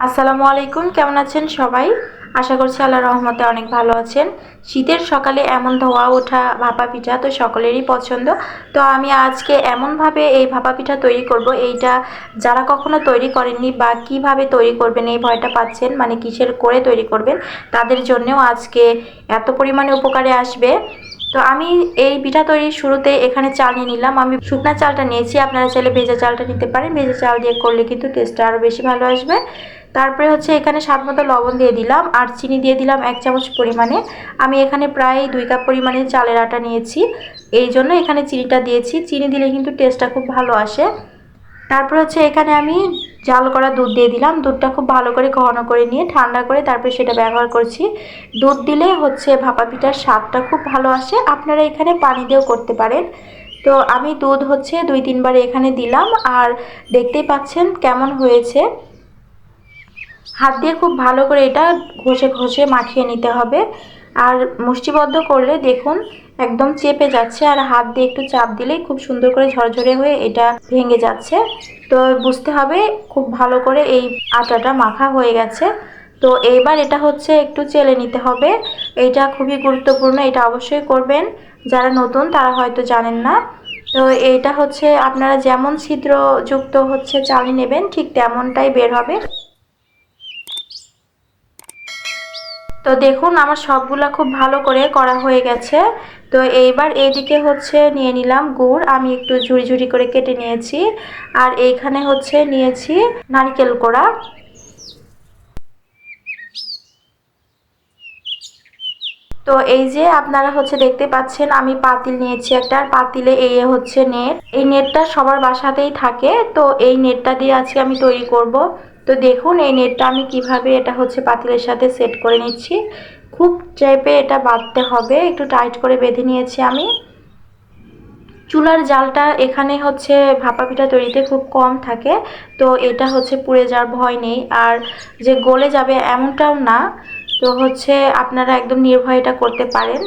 আসসালামু আলাইকুম, কেমন আছেন সবাই? আশা করছি আল্লাহ রহমতে অনেক ভালো আছেন। শীতের সকালে এমন ধোয়া ওঠা ভাপা পিঠা তো সকলেরই পছন্দ। তো আমি আজকে এমনভাবে এই ভাপা পিঠা তৈরি করব, এইটা যারা কখনো তৈরি করেননি বা কীভাবে তৈরি করবেন, এই ভয়টা পাচ্ছেন মানে কিসের করে তৈরি করবেন, তাদের জন্যও আজকে এত পরিমাণে উপকারে আসবে। তো আমি এই পিঠা তৈরির শুরুতে এখানে চাল নিয়ে নিলাম। আমি শুকনা চালটা নিয়েছি, আপনারা চাইলে ভেজা চালটা নিতে পারেন। ভেজা চাল দিয়ে করলে কিন্তু টেস্টটা আরও বেশি ভালো আসবে। তারপরে হচ্ছে এখানে স্বাদ মতো লবণ দিয়ে দিলাম আর চিনি দিয়ে দিলাম এক চামচ পরিমাণে। আমি এখানে প্রায় দুই কাপ পরিমাণে চালের আটা নিয়েছি। এই জন্য এখানে চিনিটা দিয়েছি। চিনি দিলে কিন্তু টেস্টটা খুব ভালো আসে। তারপর হচ্ছে এখানে আমি জাল করা দুধ দিয়ে দিলাম। দুধটা খুব ভালো করে ঘন করে নিয়ে ঠান্ডা করে তারপরে সেটা ব্যবহার করছি। দুধ দিলে হচ্ছে ভাপা পিঠার স্বাদটা খুব ভালো আসে। আপনারা এখানে পানি দিয়েও করতে পারেন। তো আমি দুধ হচ্ছে দুই তিনবার এখানে দিলাম। আর দেখতেই পাচ্ছেন কেমন হয়েছে। হাত দিয়ে খুব ভালো করে এটা ঘষে ঘষে মাখিয়ে নিতে হবে। আর মুষ্টিবদ্ধ করলে দেখুন একদম চেপে যাচ্ছে আর হাত দিয়ে একটু চাপ দিলেই খুব সুন্দর করে ঝরঝরে হয়ে এটা ভেঙে যাচ্ছে। তো বুঝতে হবে খুব ভালো করে এই আটাটা মাখা হয়ে গেছে। তো এইবার এটা হচ্ছে একটু চেলে নিতে হবে। এইটা খুবই গুরুত্বপূর্ণ, এটা অবশ্যই করবেন। যারা নতুন তারা হয়তো জানেন না। তো এইটা হচ্ছে আপনারা যেমন ছিদ্রযুক্ত হচ্ছে চালি নেবেন, ঠিক তেমনটাই বের হবে। তো দেখুন, আমার সবগুলা খুব ভালো করে করা হয়ে গেছে। তো এইবার এইদিকে হচ্ছে নিয়ে নিলাম গুড়। আমি একটু ঝুড়ি ঝুড়ি করে কেটে নিয়েছি। আর এইখানে হচ্ছে নিয়েছি নারকেল কোড়া। তো এই যে আপনারা হচ্ছে দেখতে পাচ্ছেন, আমি পাতিল নিয়েছি একটা। আর পাতিলে এই হচ্ছে নেট। এই নেটটা সবার বাসাতেই থাকে। তো এই নেটটা দিয়ে আজকে আমি তৈরি করব। তো দেখুন, এই নেটটা আমি কীভাবে এটা হচ্ছে পাতিলের সাথে সেট করে নিচ্ছি। খুব চেপে এটা বাঁধতে হবে, একটু টাইট করে বেঁধে নিয়েছি আমি। চুলার জালটা এখানে হচ্ছে ভাপা পিঠা তৈরিতে খুব কম থাকে, তো এটা হচ্ছে পুড়ে যাওয়ার ভয় নেই। আর যে গলে যাবে এমনটাও না, তো হচ্ছে আপনারা একদম নির্ভয় এটা করতে পারেন।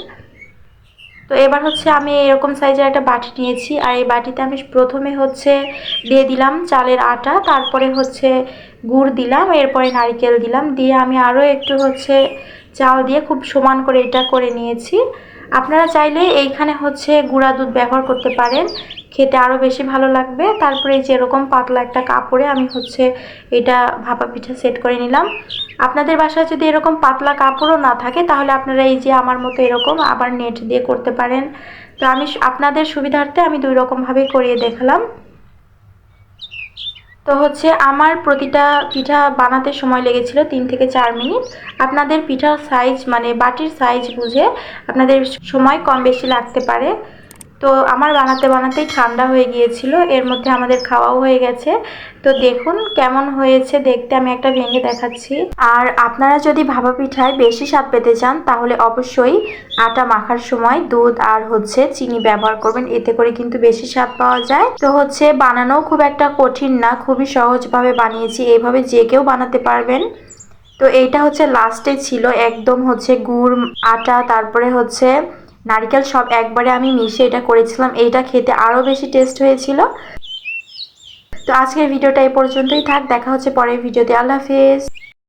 তো এবার হচ্ছে আমি এরকম সাইজের একটা বাটি নিয়েছি আর এই বাটিতে আমি প্রথমে হচ্ছে দিয়ে দিলাম চালের আটা, তারপরে হচ্ছে গুড় দিলাম, এরপরে নারিকেল দিলাম, দিয়ে আমি আরও একটু হচ্ছে চাল দিয়ে খুব সমান করে এটা করে নিয়েছি। আপনারা চাইলে এইখানে হচ্ছে গুঁড়া দুধ ব্যবহার করতে পারেন। খেতে আরও বেশি ভালো লাগবে। তারপরে যেরকম পাতলা একটা কাপড়ে আমি হচ্ছে এটা ভাপা পিঠা সেট করে নিলাম। আপনাদের বাসায় যদি এরকম পাতলা কাপড়ও না থাকে, তাহলে আপনারা এই যে আমার মতো এরকম আবার নেট দিয়ে করতে পারেন। তো আমি আপনাদের সুবিধার্থে আমি দুই রকমভাবেই করিয়ে দেখালাম। তো হচ্ছে আমার প্রতিটা পিঠা বানাতে সময় লেগেছিল তিন থেকে চার মিনিট। আপনাদের পিঠার সাইজ মানে বাটির সাইজ বুঝে আপনাদের সময় কম বেশি লাগতে পারে। তো আমার বানাতে বানাতেই ঠান্ডা হয়ে গিয়েছিল, এর মধ্যে আমাদের খাওয়াও হয়ে গেছে। তো দেখুন কেমন হয়েছে, দেখতে আমি একটা ভেঙে দেখাচ্ছি। আর আপনারা যদি ভাপা পিঠায় বেশি স্বাদ পেতে চান, তাহলে অবশ্যই আটা মাখার সময় দুধ আর হচ্ছে চিনি ব্যবহার করবেন, এতে করে কিন্তু বেশি স্বাদ পাওয়া যায়। তো হচ্ছে বানানো খুব একটা কঠিন না, খুবই সহজভাবে বানিয়েছি এইভাবে যে কেউ বানাতে পারবেন। তো এইটা হচ্ছে লাস্টে ছিল, একদম হচ্ছে গুড়, আটা, তারপরে হচ্ছে নারিকেল সব একবারে আমি মিশে এটা করেছিলাম। এইটা খেতে আরও বেশি টেস্ট হয়েছিল। তো আজকের ভিডিওটা এই পর্যন্তই থাক। দেখা হচ্ছে পরের ভিডিওতে। আল্লাহ হাফেজ।